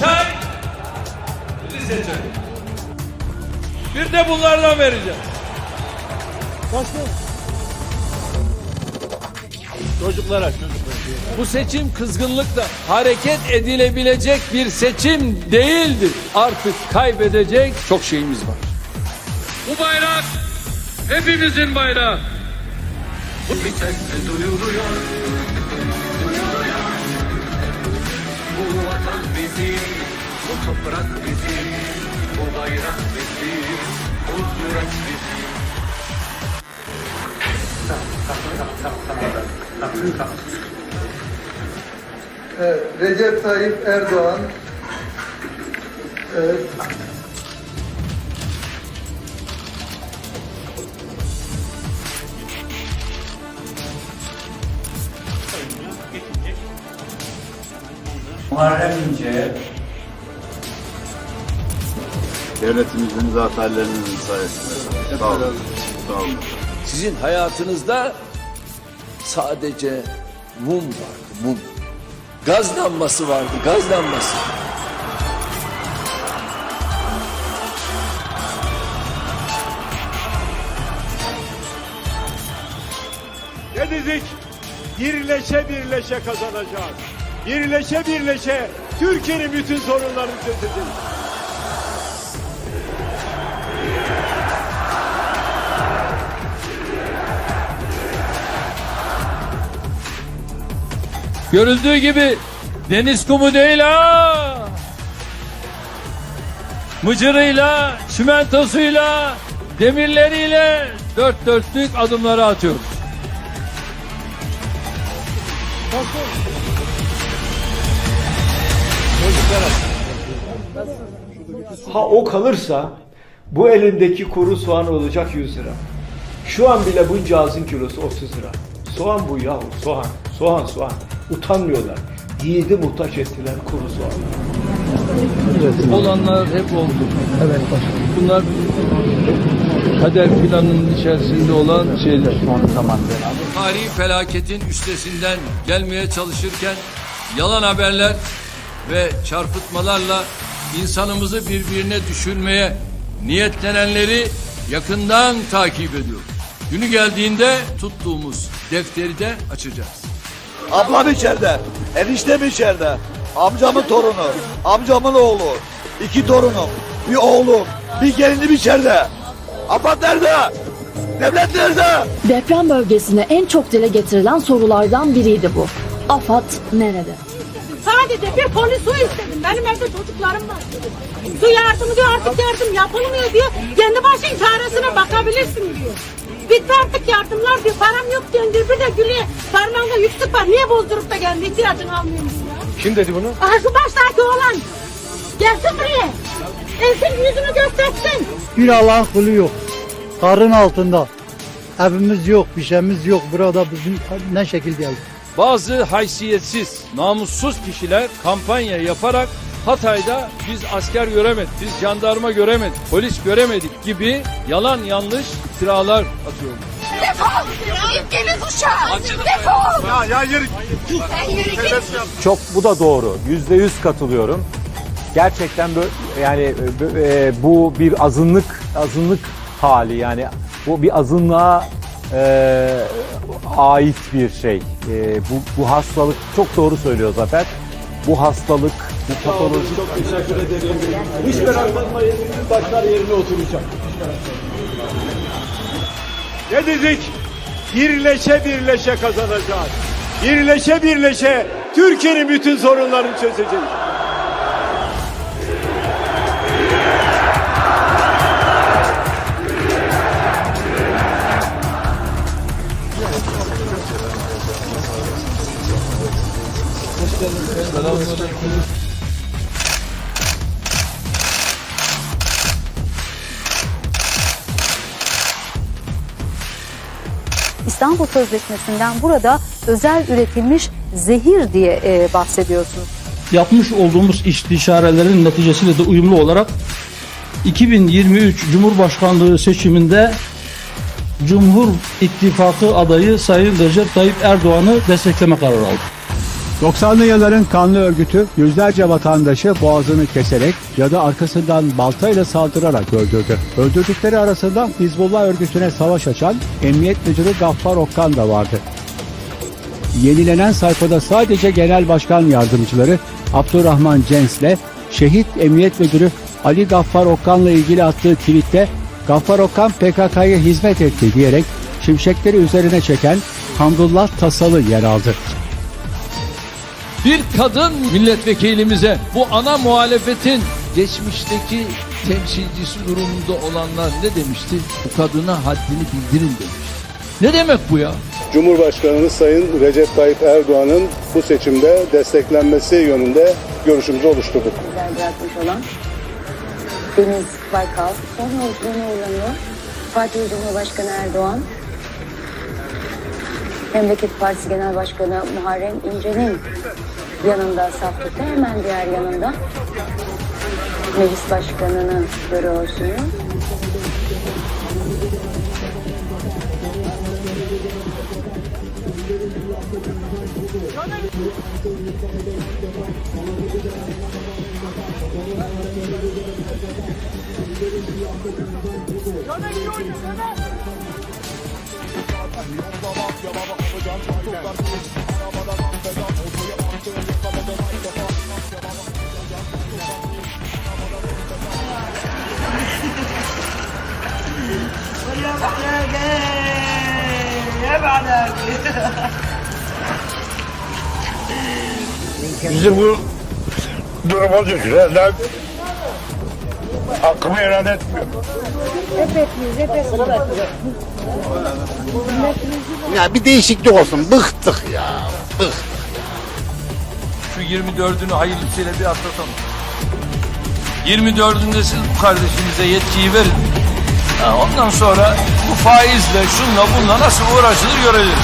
Çay Rize çayı. Bir de bunlardan vereceğim. Çocuklara, çocuklara. Bu seçim kızgınlıkla hareket edilebilecek bir seçim değildir. Artık kaybedecek çok şeyimiz var. Bu bayrak hepimizin bayrağı. Bir sesle duyuluyor Bu vatan bizim Bu toprak bizim Bu bayrak bizim Bu süreç bizim Evet, Recep Tayyip Erdoğan. Evet. Muharrem İnce, Devletimizin zaferlerinizin sayesinde. Sağ olun. Sağ olun. Sizin hayatınızda sadece mum vardı, mum. Gaz lambası vardı, gaz lambası. Ne dedik? Birleşe birleşe kazanacağız. Birleşe birleşe Türkiye'nin bütün sorunlarını çözeceğiz. Görüldüğü gibi deniz kumu değil ha. Mıcırıyla, çimentosuyla, demirleriyle dört dörtlük adımları atıyoruz. Ha o kalırsa bu elindeki kuru soğan olacak 100 lira. Şu an bile bu cihazın kilosu 30 lira. Soğan bu yahu soğan. Soğan soğan. Utanmıyorlar. Yiğidi muhtaç ettiler kuru soğan. Olanlar hep oldu. Evet Bunlar kader planının içerisinde olan şeyler. Tarihi felaketin üstesinden gelmeye çalışırken yalan haberler ve çarpıtmalarla insanımızı birbirine düşürmeye niyetlenenleri yakından takip ediyor. Günü geldiğinde tuttuğumuz defteri de açacağız. Ablam içeride. Eniştem içeride. Amcamın torunu. Amcamın oğlu. iki torunum. Bir oğlum. Bir gelinim içeride. Ablam nerede? Devlet nerede? Deprem bölgesine en çok dile getirilen sorulardan biriydi bu. AFAD nerede? Sadece bir polis su istedim. Benim evde çocuklarım var. Su yardımı diyor artık yardım yapılmıyor diyor. Kendi başın çaresine bakabilirsin diyor. Bitti artık yardımlar diyor. Param yok diyor. Bir de gülüyor. Parmağında yüksük var. Niye bozdurup da kendi ihtiyacını almıyorsun ya? Kim dedi bunu? Aha şu baştaki oğlan. Gelsin buraya. Elsin yüzünü göstersin. Bir Allah'ın kulu yok. Karın altında. Evimiz yok, bir şeyimiz yok. Burada bizim ne şekilde Bazı haysiyetsiz, namussuz kişiler kampanya yaparak Hatay'da biz asker göremedik, biz jandarma göremedik, polis göremedik gibi yalan yanlış iftiralar atıyorlar. Defol. İngiliz uçağı. Defol. Ya ya yürü. Sen yürü git. çok bu da doğru. Yüzde yüz katılıyorum. Gerçekten böyle yani e, bu bir azınlık azınlık hali yani bu bir azınlığa e, ait bir şey. E, bu, bu hastalık çok doğru söylüyor Zafer. Bu hastalık, bu patoloji Çok teşekkür ederim. Hiç meraklanmayın. Başlar yerine oturacak. Ne dedik? Birleşe birleşe kazanacağız. Birleşe birleşe Türkiye'nin bütün sorunlarını çözeceğiz. İstanbul Sözleşmesi'nden burada özel üretilmiş zehir diye e, bahsediyorsunuz. Yapmış olduğumuz istişarelerin neticesiyle de uyumlu olarak 2023 Cumhurbaşkanlığı seçiminde Cumhur İttifakı adayı Sayın Recep Tayyip Erdoğan'ı destekleme kararı aldı. 90'lı yılların kanlı örgütü yüzlerce vatandaşı boğazını keserek ya da arkasından baltayla saldırarak öldürdü. Öldürdükleri arasında Hizbullah örgütüne savaş açan Emniyet Müdürü Gaffar Okkan da vardı. Yenilenen sayfada sadece Genel Başkan Yardımcıları Abdurrahman Cens'le şehit Emniyet Müdürü Ali Gaffar Okkan'la ilgili attığı tweette Gaffar Okkan PKK'ya hizmet etti diyerek şimşekleri üzerine çeken Hamdullah Tasalı yer aldı. Bir kadın milletvekilimize bu ana muhalefetin geçmişteki temsilcisi durumunda olanlar ne demişti? Bu kadına haddini bildirin demişti. Ne demek bu ya? Cumhurbaşkanımız Sayın Recep Tayyip Erdoğan'ın bu seçimde desteklenmesi yönünde görüşümüzü oluşturduk. bırakmış olan Deniz Baykal son yolculuğuna uğurlanıyor. Fatih Cumhurbaşkanı Erdoğan Memleket Partisi Genel Başkanı Muharrem İnce'nin yanında saf tuttu. Hemen diğer yanında Meclis Başkanı'nı görüyorsunuz. Bizi bu duruma düşürenler hakkımı ilan etmiyor. Ya bir değişiklik olsun. Bıktık ya. Bıktık. Şu 24'ünü hayırlısıyla bir atlatalım. 24'ünde siz bu kardeşinize yetkiyi verin. Ha, ondan sonra bu faizle şunla bunla nasıl uğraşılır göreceğiz.